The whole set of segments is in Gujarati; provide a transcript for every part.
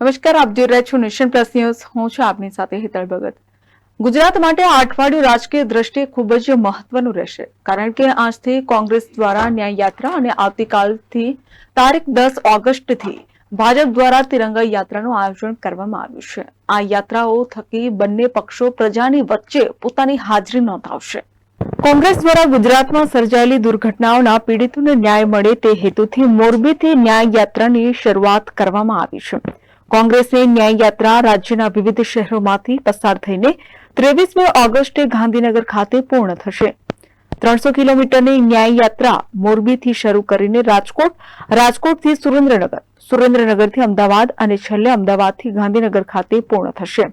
નમસ્કાર, આપ જોઈ રહ્યા છો નેશન પ્લસ ન્યૂઝ. હું છું આપની સાથે હેતલ ભગત. ગુજરાત માટે આ અઠવાડિયું રાજકીય દ્રષ્ટિએ ખૂબ જ મહત્વનું રહેશે. કારણ કે આજથી કોંગ્રેસ દ્વારા ન્યાય અને આવતીકાલથી તારીખ દસ ઓગસ્ટથી ભાજપ દ્વારા તિરંગા યાત્રાનું આયોજન કરવામાં આવ્યું છે. આ યાત્રાઓ થકી બંને પક્ષો પ્રજાની વચ્ચે પોતાની હાજરી નોંધાવશે. કોંગ્રેસ દ્વારા ગુજરાતમાં સર્જાયેલી દુર્ઘટનાઓના પીડિતોને ન્યાય મળે તે હેતુથી મોરબીથી ન્યાય યાત્રાની શરૂઆત કરવામાં આવી છે. કોંગ્રેસની ન્યાયયાત્રા રાજ્યના વિવિધ શહેરોમાંથી પસાર થઈને ત્રેવીસમી ઓગસ્ટે ગાંધીનગર ખાતે પૂર્ણ થશે. ત્રણસો કિલોમીટરની ન્યાયયાત્રા મોરબીથી શરૂ કરીને રાજકોટ, રાજકોટથી સુરેન્દ્રનગર, સુરેન્દ્રનગરથી અમદાવાદ અને છેલ્લે અમદાવાદથી ગાંધીનગર ખાતે પૂર્ણ થશે.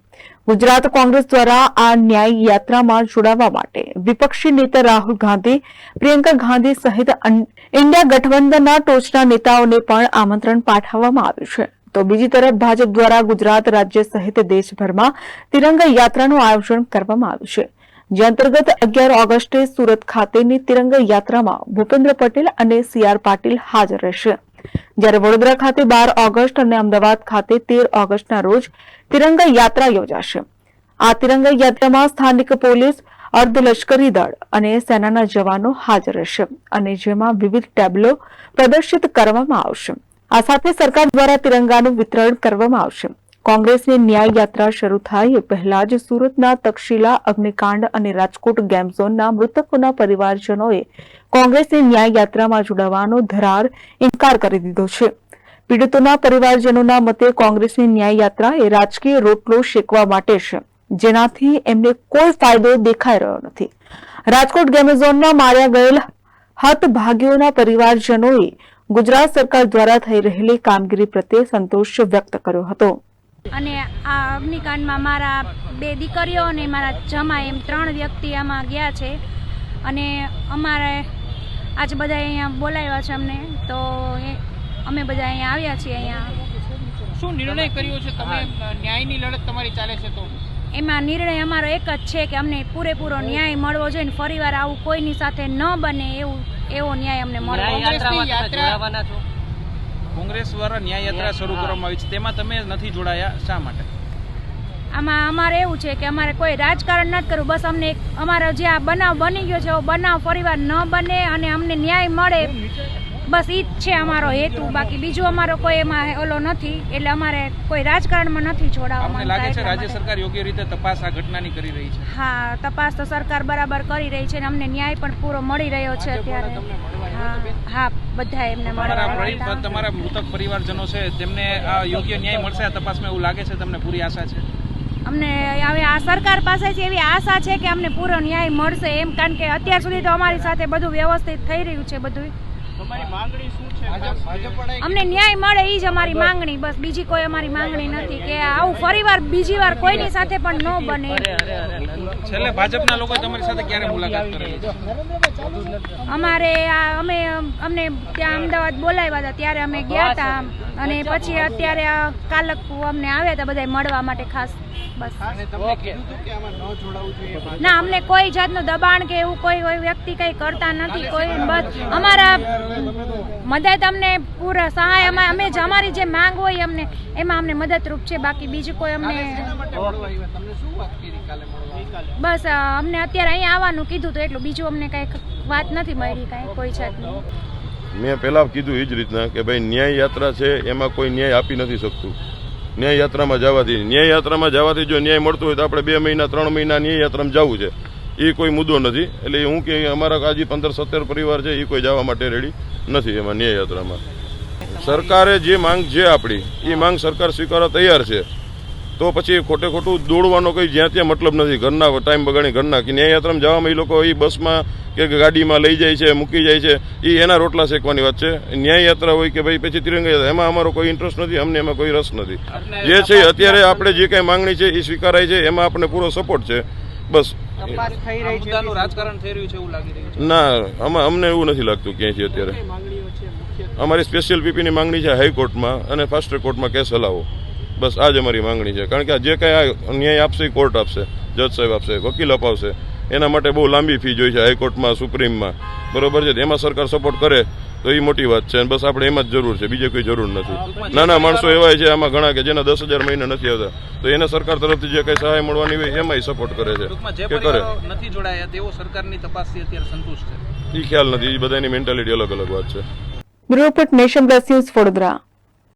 ગુજરાત કોંગ્રેસ દ્વારા આ ન્યાય યાત્રામાં જોડાવા માટે વિપક્ષી નેતા રાહુલ ગાંધી, પ્રિયંકા ગાંધી સહિત ઇન્ડિયા ગઠબંધનના ટોચના નેતાઓને પણ આમંત્રણ પાઠવવામાં આવ્યું છે. તો બીજી તરફ ભાજપ દ્વારા ગુજરાત રાજ્ય સહિત દેશભરમાં તિરંગા યાત્રાનું આયોજન કરવામાં આવ્યું છે. જે અંતર્ગત અગિયાર ઓગસ્ટે સુરત ખાતેની તિરંગા યાત્રામાં ભૂપેન્દ્ર પટેલ અને સી આર પાટીલ હાજર રહેશે. જ્યારે વડોદરા ખાતે બાર ઓગસ્ટ અને અમદાવાદ ખાતે તેર ઓગસ્ટના રોજ તિરંગા યાત્રા યોજાશે. આ તિરંગા યાત્રામાં સ્થાનિક પોલીસ અર્ધલશ્કરી દળ અને સેનાના જવાનો હાજર રહેશે અને જેમાં વિવિધ ટેબ્લો પ્રદર્શિત કરવામાં આવશે. આ સાથે સરકાર દ્વારા તિરંગાનું વિતરણ કરવામાં આવશે. કોંગ્રેસની ન્યાય યાત્રા શરૂ થાય એ પહેલા જ સુરતના તક્ષશિલા, અગ્નિકાંડ અને રાજકોટ ગેમ મૃતકોના પરિવારજનોએ કોંગ્રેસની ન્યાય યાત્રામાં જોડાવાનો ધરાર ઇનકાર કરી દીધો છે. પીડિતોના પરિવારજનોના મતે કોંગ્રેસની ન્યાય યાત્રા એ રાજકીય રોટલો શેકવા માટે છે, જેનાથી એમને કોઈ ફાયદો દેખાઈ રહ્યો નથી. રાજકોટ ગેમઝોનમાં માર્યા ગયેલ હતભાગીઓના પરિવારજનોએ ગુજરાત સરકાર દ્વારા થઈ રહેલી કામગીરી પ્રત્યે સંતોષ વ્યક્ત કર્યો હતો. અને આ અગ્નિકાંડમાં મારા બે દીકરીઓ અને મારા જમા એમ ત્રણ વ્યક્તિ આમાં ગયા છે. અને અમારે આજે બધા અહીંયા બોલાવ્યા છે અમને. તો એ અમે બધા અહીંયા આવ્યા છીએ અહીંયા. શું નિર્ણય કર્યો છે? તમે ન્યાયની લડત તમારી ચાલે છે તો? એમાં નિર્ણય અમારો એક જ છે કે અમને પૂરેપૂરો ન્યાય મળવો જોઈએ ને ફરીવાર આવું કોઈની સાથે ન બને એવું એવો ન્યાય અમને મળવો કોંગ્રેસની યાત્રા કોંગ્રેસ દ્વારા ન્યાય યાત્રા શરૂ કરવામાં આવી છે. તેમાં તમે નથી જોડાયા. શા માટે? આમાં અમારે એવું છે કે અમારે કોઈ રાજકારણ નથી કરવું. બસ અમને અમારો જે આ બનાવ બની ગયો છે એવો બનાવ પરિવાર ન બને અને અમને ન્યાય મળે. બસ ઈ જ છે અમારો હેતુ. બાકી બીજો અમારો કોઈ એમાં ઓલો નથી. એટલે અમારે કોઈ રાજકારણમાં નથી જોડાવા અમને લાગે છે રાજ્ય સરકાર યોગ્ય રીતે તપાસ આ ઘટનાની કરી રહી છે? હા તપાસ તો સરકાર બરાબર કરી રહી છે અને અમને ન્યાય પણ પૂરો મળી રહ્યો છે અત્યારે. હા હા બધા એમને મળવા તમારા મૃતક પરિવારજનો છે તેમને આ યોગ્ય ન્યાય મળશે આ તપાસમાં એવું લાગે છે તમને પૂરી આશા છે? અમને હવે આ સરકાર પાસેથી એવી આશા છે કે અમને પૂરો ન્યાય મળશે એમ કારણ કે અત્યાર સુધી તો અમારી સાથે બધું વ્યવસ્થિત થઈ રહ્યું છે બધું અમને ન્યાય મળે એ જ અમારી માંગણી બસ. બીજી કોઈ અમારી માંગણી નથી કે આવું ફરીવાર બીજી વાર કોઈની સાથે પણ ન બને. છેલ્લે ભાજપના લોકો તમારી સાથે ક્યારે મુલાકાત કરેલી છે? અમારે આ અમે અમને ત્યાં અમદાવાદ બોલાવ્યા હતા ત્યારે અમે ગયા હતા. અને પછી અત્યારે આ કાલક અમને આવ્યા હતા બધા મળવા માટે ખાસ બસ. ન જોડાવું જોઈએ ના અમને કોઈ જાતનું દબાણ કે એવું કોઈ કોઈ વ્યક્તિ કઈ કરતા નથી કોઈ બસ. અમારા મદદ અમને પૂરા સહાય અમે અમે જ અમારી જે માંગ હોય અમને એમાં અમને મદદરૂપ છે. બાકી બીજું કોઈ અમને બસ અમને અત્યારે અહીંયા આવવાનું કીધું તો એટલું. બીજું અમને કઈ વાત નથી મળી કાંઈ, કોઈ જાતની. મેં પહેલાં કીધું એ જ રીતના કે ભાઈ ન્યાય યાત્રા છે, એમાં કોઈ ન્યાય આપી નથી શકતું. ન્યાય યાત્રામાં જવાથી, ન્યાય યાત્રામાં જવાથી જો ન્યાય મળતો હોય તો આપણે બે મહિના, ત્રણ મહિના ન્યાય યાત્રામાં જવું છે. એ કોઈ મુદ્દો નથી. એટલે હું કે અમારા આજે પંદર સત્તર પરિવાર છે એ કોઈ જવા માટે રેડી નથી એમાં ન્યાય યાત્રામાં. સરકારે જે માંગ છે આપણી એ માંગ સરકાર સ્વીકારવા તૈયાર છે. તો પછી ખોટે ખોટું દોડવાનો કોઈ જ્યાં ત્યાં મતલબ નથી. ઘરના ટાઈમ બગાડી ઘરના કે ન્યાયયાત્રામાં જવામાં એ લોકો એ બસમાં કે ગાડીમાં લઈ જાય છે મૂકી જાય છે એ એના રોટલા શેકવાની વાત છે. ન્યાયયાત્રા હોય કે ભાઈ પછી તિરંગા યાત્રા એમાં અમારો કોઈ ઇન્ટરેસ્ટ નથી અમને એમાં કોઈ રસ નથી. જે છે અત્યારે આપણે જે કાંઈ માંગણી છે એ સ્વીકારાય છે એમાં આપણે પૂરો સપોર્ટ છે. બસ. તપાસ થઈ આ રહી છે મુદ્દાનું રાજકારણ થઈ રહ્યું છે એવું લાગી રહ્યું છે. ના આમાં અમને એવું નથી લાગતું ક્યાંયથી અત્યારે. અમારી સ્પેશિયલ પીપીની માંગણી છે હાઈકોર્ટમાં અને ફાસ્ટ કોર્ટમાં કેસ હલાવો. બસ આ જ અમારી માંગણી છે. કારણ કે આ જે કાંઈ ન્યાય આપશે એ કોર્ટ આપશે જજ સાહેબ આપશે વકીલ અપાવશે એના માટે બહુ લાંબી ફી જોઈ છે હાઈકોર્ટમાં સુપ્રીમમાં. બરોબર છે? એમાં સરકાર સપોર્ટ કરે તો એ મોટી વાત છે બસ આપણે એમાં જ જરૂર છે. બીજે કોઈ જરૂર નથી. નાના માણસો એવા છે આમાં ઘણા કે જેના દસ હજાર મહિને નથી આવતા તો એને સરકાર તરફથી જે કઈ સહાય મળવાની હોય એમાંય સપોર્ટ કરે છે. કે કરે? નથી જોડાયા તેઓ સરકારની તપાસથી અત્યારે સંતુષ્ટ છે. એ ખ્યાલ નથી. એ બધાની મેન્ટાલિટી અલગ અલગ વાત છે. Bureau report nation plus news Vadodara.